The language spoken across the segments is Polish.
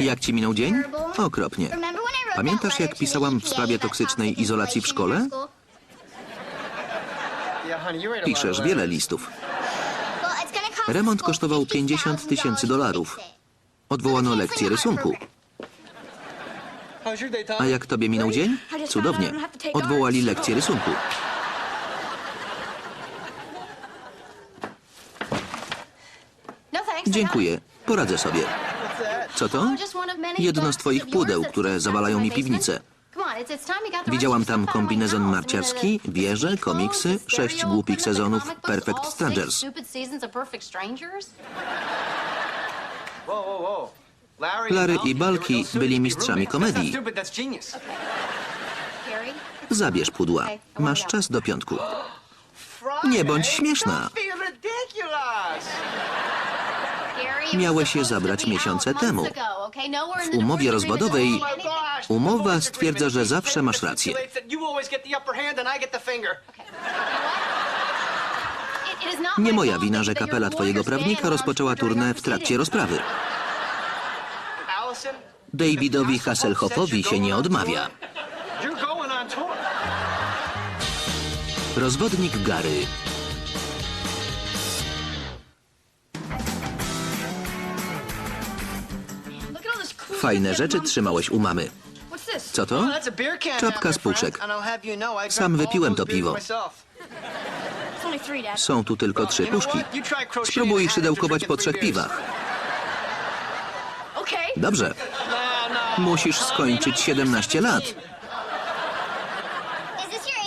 Jak ci minął dzień? Okropnie. Pamiętasz, jak pisałam w sprawie toksycznej izolacji w szkole? Piszesz wiele listów. Remont kosztował 50 tysięcy dolarów. Odwołano lekcję rysunku. A jak tobie minął dzień? Cudownie. Odwołali lekcję rysunku. Dziękuję. Poradzę sobie. Co to? Jedno z twoich pudeł, które zawalają mi piwnicę. Widziałam tam kombinezon narciarski, wieże, komiksy, sześć głupich sezonów Perfect Strangers. Larry i Balki byli mistrzami komedii. Zabierz pudła. Masz czas do piątku. Nie bądź śmieszna. Miałeś je zabrać miesiące temu. W umowie rozwodowej umowa stwierdza, że zawsze masz rację. Nie moja wina, że kapela twojego prawnika rozpoczęła turnę w trakcie rozprawy. Davidowi Hasselhoffowi się nie odmawia. Rozwodnik Gary. Fajne rzeczy trzymałeś u mamy. Co to? Czapka z puszek. Sam wypiłem to piwo. Są tu tylko trzy puszki. Spróbuj szydełkować po trzech piwach. Dobrze. Musisz skończyć 17 lat.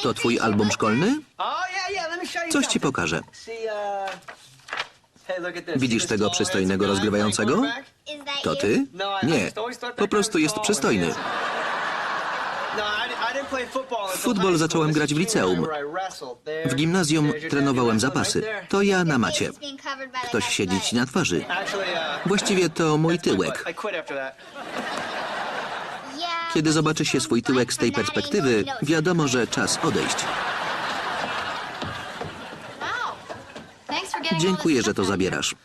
To twój album szkolny? Coś ci pokażę. Widzisz tego przystojnego rozgrywającego? To ty? Nie. Po prostu jest przystojny. Futbol zacząłem grać w liceum. W gimnazjum trenowałem zapasy. To ja na macie. Ktoś siedzi ci na twarzy. Właściwie to mój tyłek. Kiedy zobaczy się swój tyłek z tej perspektywy, wiadomo, że czas odejść. Dziękuję, że to zabierasz.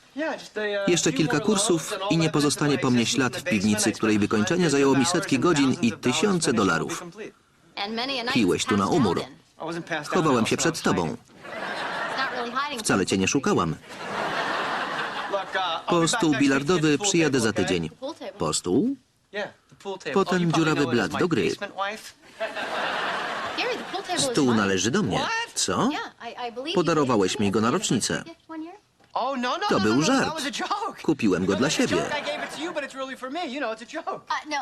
Jeszcze kilka kursów i nie pozostanie po mnie ślad w piwnicy, której wykończenie zajęło mi setki godzin i tysiące dolarów. Piłeś tu na umór. Chowałem się przed tobą. Wcale cię nie szukałam. Po stół bilardowy przyjadę za tydzień. Po stół? Potem dziurawy blat do gry. Stół należy do mnie. Co? Podarowałeś mi go na rocznicę. To był żart. Kupiłem go dla siebie.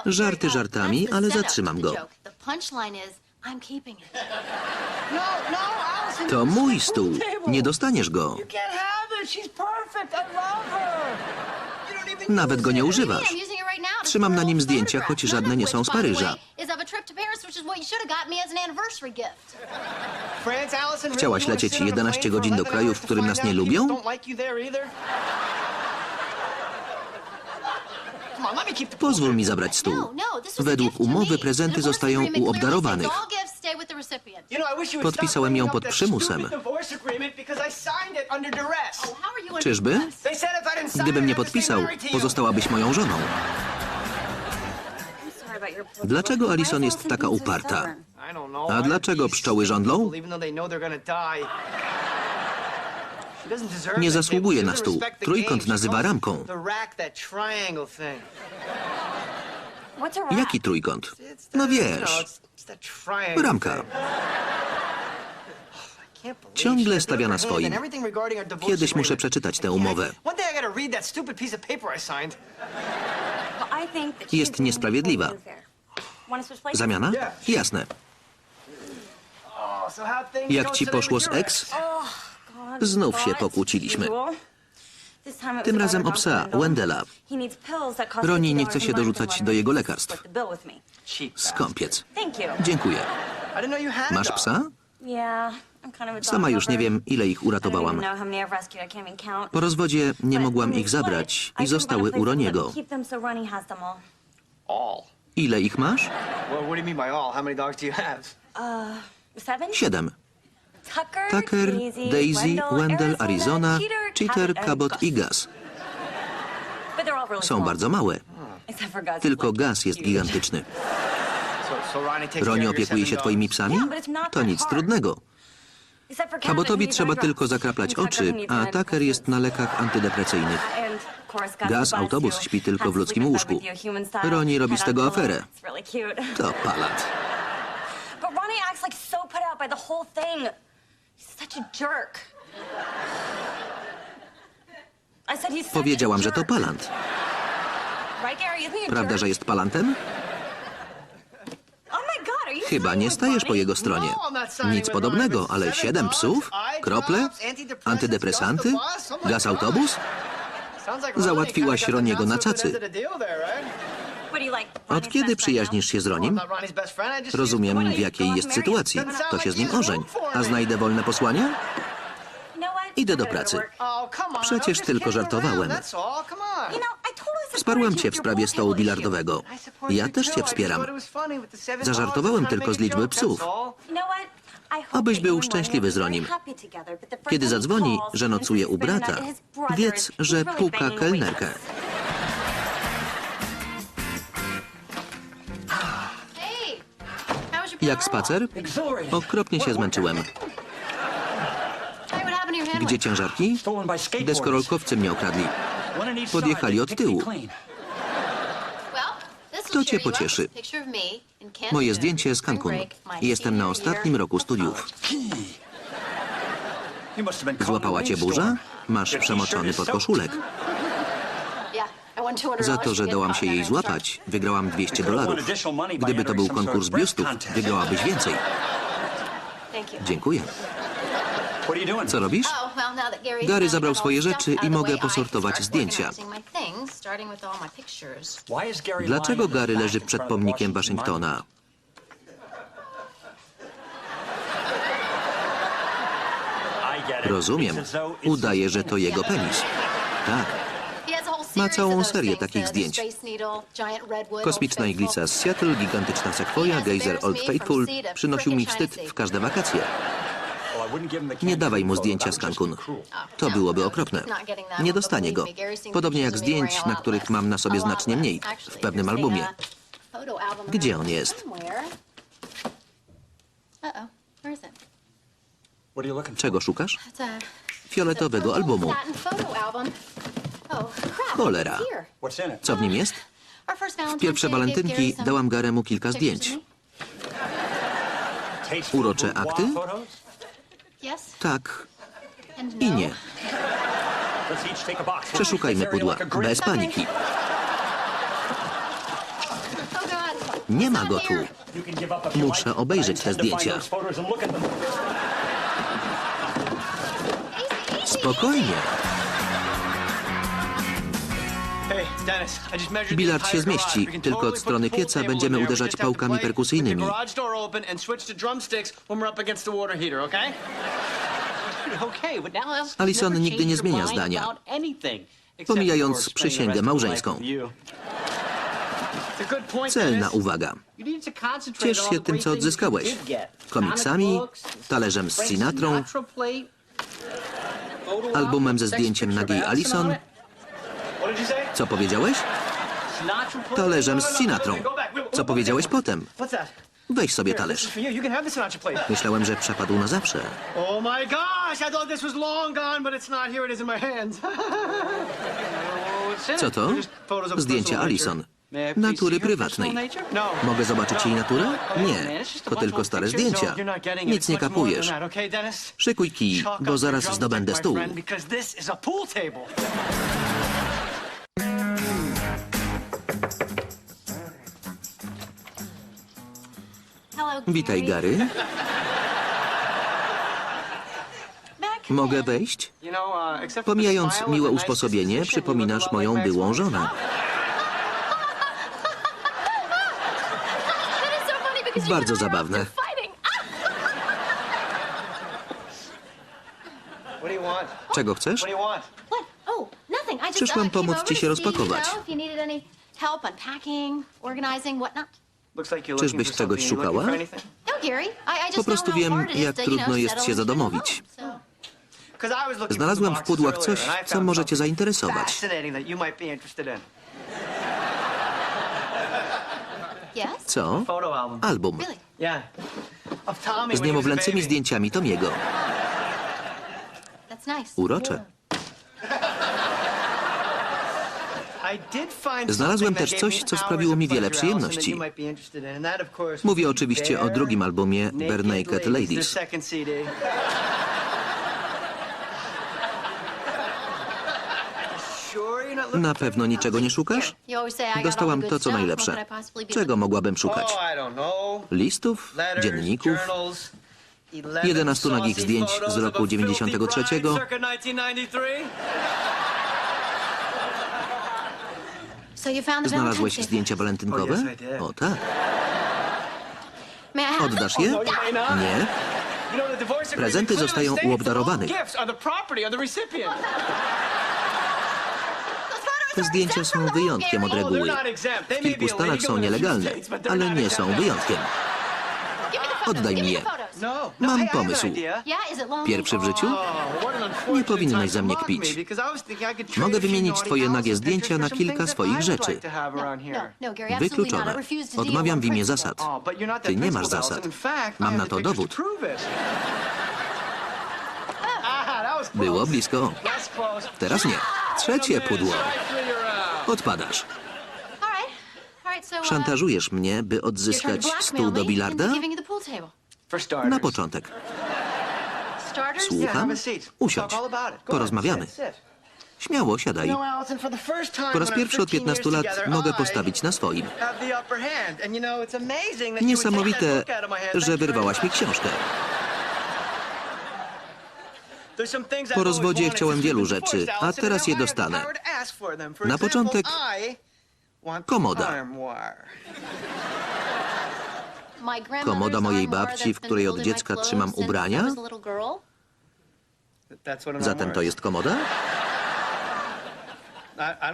Żarty żartami, ale zatrzymam go. To mój stół. Nie dostaniesz go. Nawet go nie używasz. Trzymam na nim zdjęcia, choć żadne nie są z Paryża. Chciałaś lecieć 11 godzin do kraju, w którym nas nie lubią? Pozwól mi zabrać stół. Według umowy prezenty zostają u obdarowanych. Podpisałem ją pod przymusem. Czyżby? Gdybym nie podpisał, pozostałabyś moją żoną. Dlaczego Alison jest taka uparta? A dlaczego pszczoły żądlą? Nie zasługuje na stół. Trójkąt nazywa ramką. Jaki trójkąt? No wiesz, ramka. Ciągle stawia na swoim. Kiedyś muszę przeczytać tę umowę. Jest niesprawiedliwa. Zamiana? Jasne. Jak ci poszło z ex? Znów się pokłóciliśmy. Tym razem o psa, Wendela. Roni nie chce się dorzucać do jego lekarstw. Skąpiec. Dziękuję. Masz psa? Sama już nie wiem, ile ich uratowałam. Po rozwodzie nie mogłam ich zabrać i zostały u Roniego. Ile ich masz? Siedem. Tucker, Daisy, Wendell, Arizona, Cheater, Cabot i Gus. Są bardzo małe. Tylko gaz jest gigantyczny. Roni opiekuje się twoimi psami? To nic trudnego. Kabotowi trzeba tylko zakraplać oczy, a Tucker jest na lekach antydepresyjnych. Gaz, autobus śpi tylko w ludzkim łóżku. Roni robi z tego aferę. To palat. Powiedziałam, że to palant. Prawda, że jest palantem? Oh my God, are you Chyba nie stajesz po jego stronie. Nic podobnego, ale siedem psów, krople, antydepresanty, gaz autobus? Załatwiłaś Roniego na cacy. Od kiedy przyjaźnisz się z Ronim? Rozumiem, w jakiej jest sytuacji. To się z nim ożeń. A znajdę wolne posłanie? Idę do pracy. Przecież tylko żartowałem. Supported cię w sprawie stołu bilardowego. Ja też cię wspieram. Zażartowałem tylko z liczby psów. That był szczęśliwy z Ronim. Kiedy zadzwoni, że nocuje u brata, wiedz, że puka kelnerkę. Jak spacer? Okropnie się zmęczyłem. Gdzie ciężarki? Deskorolkowcy mnie okradli. Podjechali od tyłu. To cię pocieszy. Moje zdjęcie z Cancun. Jestem na ostatnim roku studiów. Złapała cię burza? Masz przemoczony podkoszulek. Yeah, I won $200 Za to, że dałam się jej złapać, wygrałam 200 dolarów. Gdyby to był konkurs biustów, wygrałabyś więcej. Dziękuję. Co robisz? Oh, well, now that Gary's Gary zabrał swoje rzeczy i mogę posortować zdjęcia. Dlaczego Gary leży przed pomnikiem Waszyngtona? Rozumiem. Udaje, że to jego penis. Tak. Ma całą serię takich zdjęć. Kosmiczna iglica z Seattle, gigantyczna sekwoja, gejzer Old Faithful przynosił mi wstyd w każde wakacje. Nie dawaj mu zdjęcia z Cancun. To byłoby okropne. Nie dostanie go. Podobnie jak zdjęć, na których mam na sobie znacznie mniej, w pewnym albumie. Gdzie on jest? Czego szukasz? Fioletowego albumu. Oh, Cholera. Co w nim jest? W pierwsze walentynki dałam Garemu kilka zdjęć. Urocze akty? Tak i no. nie. Przeszukajmy pudła. Bez paniki. Nie ma go tu. Muszę obejrzeć te zdjęcia. Spokojnie. Bilard się zmieści, tylko od strony pieca będziemy uderzać pałkami perkusyjnymi. Alison nigdy nie zmienia zdania. Pomijając przysięgę małżeńską. Celna uwaga. Ciesz się tym, co odzyskałeś. Komiksami, talerzem z Sinatrą, albumem ze zdjęciem nagiej Alison. Co powiedziałeś? Talerzem z Sinatrą. Co powiedziałeś potem? Weź sobie talerz. Myślałem, że przepadł na zawsze. Oh my gosh, I thought this was long gone, but it's not. Here it is in my hands. Co to? Zdjęcia Alison. Natury prywatnej. Mogę zobaczyć jej naturę? Nie, to tylko stare zdjęcia. Nic nie kapujesz. Szykuj kij, bo zaraz zdobędę stół. Witaj, Gary. Mogę wejść? Pomijając miłe usposobienie, przypominasz moją byłą żonę. Bardzo zabawne. Czego chcesz? Przyszłam pomóc ci się rozpakować. Czyżbyś czegoś szukała? No, Po prostu wiem, jak trudno jest się zadomowić. Znalazłem w pudłach coś, co może cię zainteresować. Co? Album. Z niemowlęcymi zdjęciami Tomiego. Urocze. Znalazłem też coś, co sprawiło mi wiele przyjemności. Mówię oczywiście o drugim albumie Bare Naked Ladies. Na pewno niczego nie szukasz? Dostałam to, co najlepsze. Czego mogłabym szukać? Oh. Listów? Dzienników? journals, 11 11 nagich zdjęć z roku of a filthy 93. Znalazłeś zdjęcia Oh, walentynkowe? did. O tak. Oddasz je? Not. Nie. Prezenty zostają. Those photos Te zdjęcia są wyjątkiem od. Oh, reguły. exempt. They W kilku stanach są nielegalne, ale nie są wyjątkiem. Oddaj mi je. No, no, Mam an pomysł. Pierwszy w życiu? Oh, Nie powinnaś ze mnie kpić. Mogę wymienić twoje nagie zdjęcia na kilka swoich rzeczy. No, no, no, Wykluczone. Odmawiam w imię zasad. Oh, Ty nie masz zasad. Mam na to dowód. close. Było blisko. Teraz nie. Trzecie pudło. Odpadasz. Uh, Szantażujesz mnie, by odzyskać stół do bilarda? Na początek. Słucham. Usiądź. Porozmawiamy. Śmiało, siadaj. Po raz pierwszy od 15 15 years lat mogę postawić na swoim. Niesamowite, że wyrwałaś mi książkę. Po rozwodzie chciałem wielu rzeczy, a teraz je dostanę. Na początek komoda. Komoda mojej babci, w której od dziecka trzymam ubrania? Zatem to jest komoda?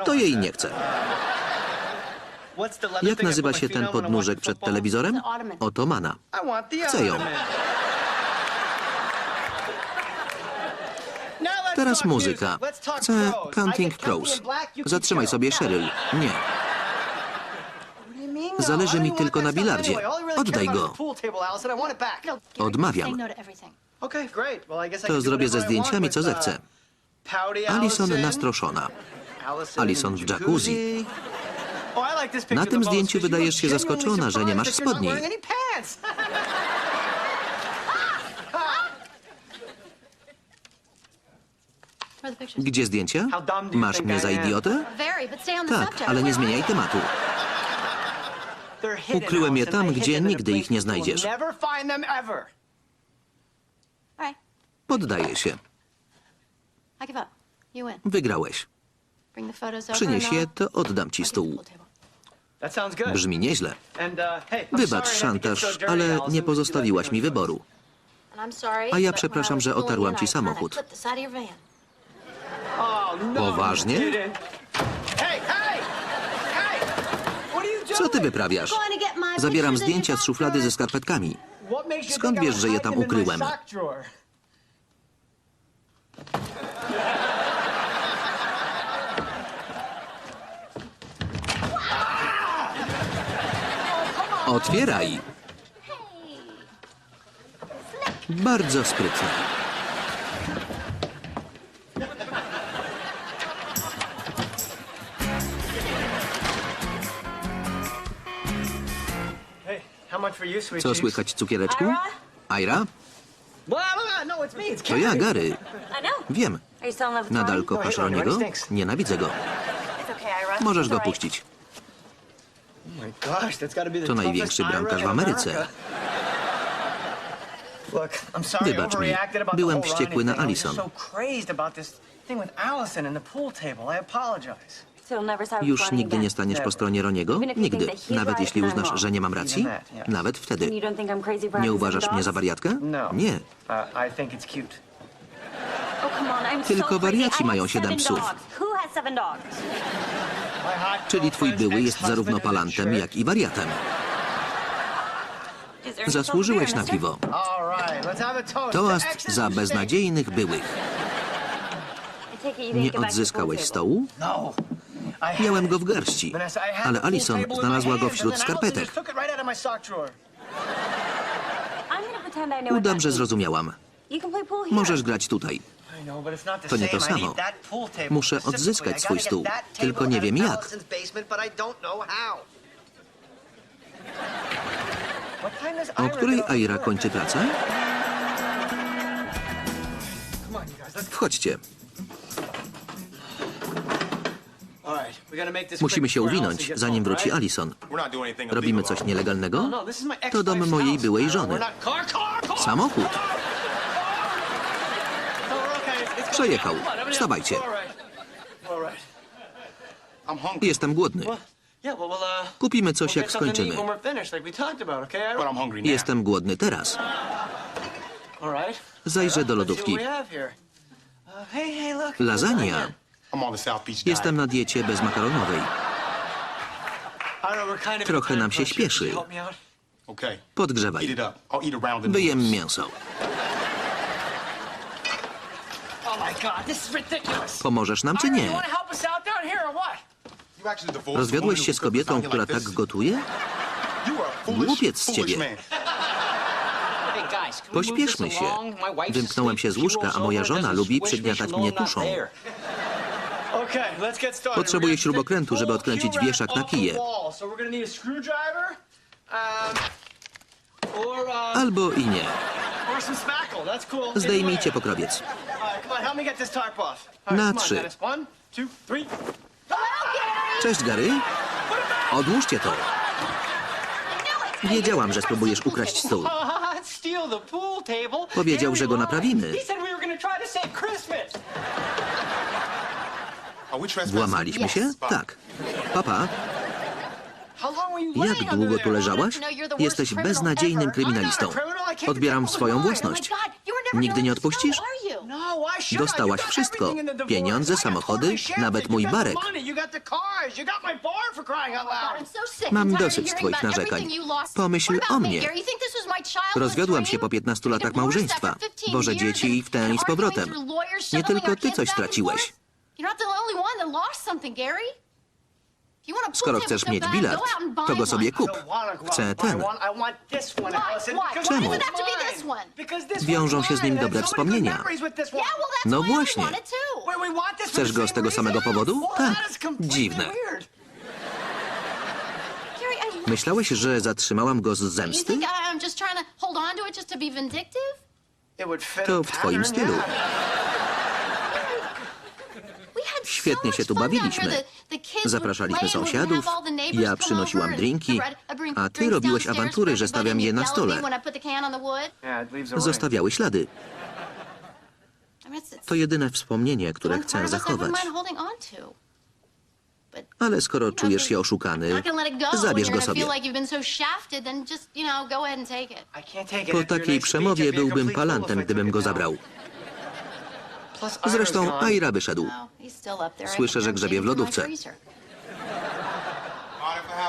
To jej nie chcę. Jak nazywa się ten podnóżek przed telewizorem? Otomana. Chcę ją. Teraz muzyka. Chcę Counting Crows. Zatrzymaj sobie Cheryl. Nie. What do you mean, no? Zależy mi tylko na bilardzie. Oddaj go. Odmawiam. to zrobię ze zdjęciami, co uh, zechcę. Alison Allison, nastroszona. Allison Alison w jacuzzi. Oh, Na tym zdjęciu wydajesz się zaskoczona, że nie masz spodni. Gdzie zdjęcia? Masz mnie za idiotę? Tak, ale nie zmieniaj tematu. Ukryłem je tam, gdzie nigdy ich nie znajdziesz. Poddaję się. Wygrałeś. Przynieś je, to oddam ci stół. Brzmi nieźle. Uh, Wybacz szantaż, ale nie pozostawiłaś mi no wyboru. A ja przepraszam, że otarłam ci I kinda samochód. clipped Co ty wyprawiasz? Zabieram zdjęcia z szuflady ze skarpetkami. Skąd wiesz, że je tam ukryłem? Otwieraj! Bardzo sprytnie. Co słychać, cukiereczku? Ira? Aira? No, To ja, Gary. Wiem. Nadal kochasz Roniego? Nienawidzę go. Możesz go puścić. Oh To największy bramkarz w Ameryce. Wybacz mi. Byłem wściekły na Alison. Już nigdy nie staniesz po stronie Roniego? Nigdy. Nawet jeśli uznasz, że nie mam racji? Nawet wtedy. Nie uważasz mnie za wariatkę? No. Nie. Uh. Oh, Tylko wariaci mają siedem psów. Czyli twój były jest zarówno palantem, jak i wariatem. Zasłużyłeś na piwo. Toast. za beznadziejnych byłych. Nie odzyskałeś stołu? Miałem go w garści, ale Alison znalazła go wśród skarpetek. Udam, że zrozumiałam. Możesz grać tutaj. To nie to samo. Muszę odzyskać swój stół, tylko nie wiem jak. O której Aira kończy pracę? Wchodźcie. Musimy się uwinąć, zanim wróci Alison. Robimy coś nielegalnego? To dom mojej byłej żony. Samochód. Przejechał. Wstawajcie. Jestem głodny. Kupimy coś, jak skończymy. Jestem głodny teraz. Zajrzę do lodówki. Lasagna. Jestem na diecie bezmakaronowej. Trochę nam się śpieszy. Podgrzewaj. Wyjem Wyjem mięso. Pomożesz nam czy nie? Rozwiodłeś się z kobietą, która tak gotuje? Głupiec z ciebie. Pośpieszmy się. Wymknąłem się z łóżka, a moja żona lubi przygniatać mnie tuszą. Potrzebuję śrubokrętu, żeby odkręcić wieszak na kije. Albo i nie. Zdejmijcie pokrowiec. Na trzy. Cześć, Gary. Odłóżcie to. Wiedziałam, że spróbujesz ukraść stół. Powiedział, że go naprawimy. Włamaliśmy się? Tak. Papa, jak długo tu leżałaś? Jesteś beznadziejnym kryminalistą. Odbieram swoją własność. Nigdy nie odpuścisz? Dostałaś wszystko. Pieniądze, samochody, nawet mój barek. Mam dosyć twoich narzekań. Pomyśl o mnie. Rozwiodłam się po 15 latach małżeństwa. Boże dzieci i w ten i z powrotem. Nie tylko ty coś straciłeś. Skoro chcesz mieć bilard, to go sobie kup. Chcę ten. Czemu? Wiążą się z nim dobre wspomnienia. No właśnie. Chcesz go z tego samego powodu? Tak. Dziwne. Myślałeś, że zatrzymałam go z zemsty? To w twoim stylu. Świetnie się tu bawiliśmy. Zapraszaliśmy sąsiadów, ja przynosiłam drinki, a ty robiłeś awantury, że stawiam je na stole. Zostawiały ślady. To jedyne wspomnienie, które chcę zachować. Ale skoro czujesz się oszukany, zabierz go sobie. Po takiej przemowie byłbym palantem, gdybym go zabrał. Zresztą Aira wyszedł. Słyszę, że grzebie w lodówce.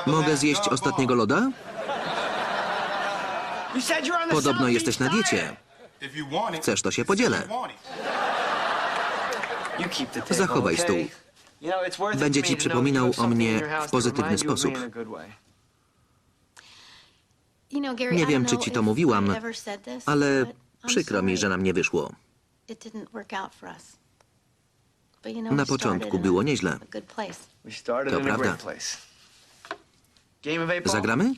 Mogę zjeść ostatniego loda? Podobno jesteś na diecie. Chcesz, to się podzielę. Zachowaj stół. Będzie ci przypominał o mnie w pozytywny sposób. Nie wiem, czy ci to mówiłam, Ale przykro mi, że nam nie wyszło. Na początku było nieźle. To prawda. Zagramy?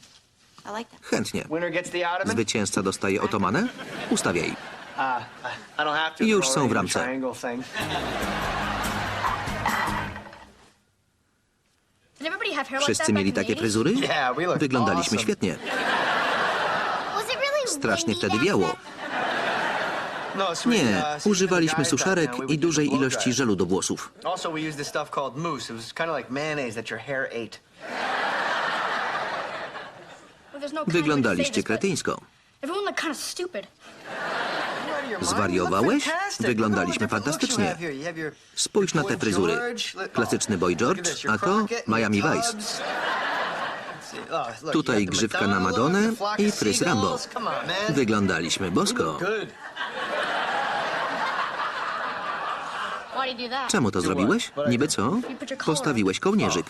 Chętnie. Zwycięzca dostaje otomanę? Ustawiaj. Już są w ramce. Wszyscy mieli takie fryzury? Wyglądaliśmy świetnie. Strasznie wtedy wiało. Nie, używaliśmy suszarek i dużej ilości żelu do włosów. Ate. Wyglądaliście kretyńsko. Zwariowałeś? Wyglądaliśmy fantastycznie. Spójrz na te fryzury. Klasyczny Boy George, a to Miami Vice. Tutaj grzywka na Madonę i fryz Rambo. Wyglądaliśmy bosko. Czemu to zrobiłeś? Niby co? Postawiłeś kołnierzyk.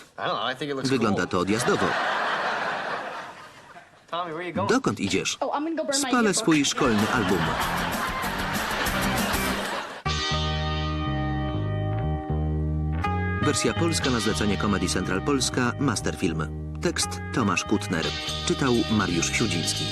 Wygląda to odjazdowo. Dokąd idziesz? Spalę swój szkolny album. Wersja polska na zlecenie Comedy Central Polska, Masterfilm. Tekst Tomasz Kutner. Czytał Mariusz Siudziński.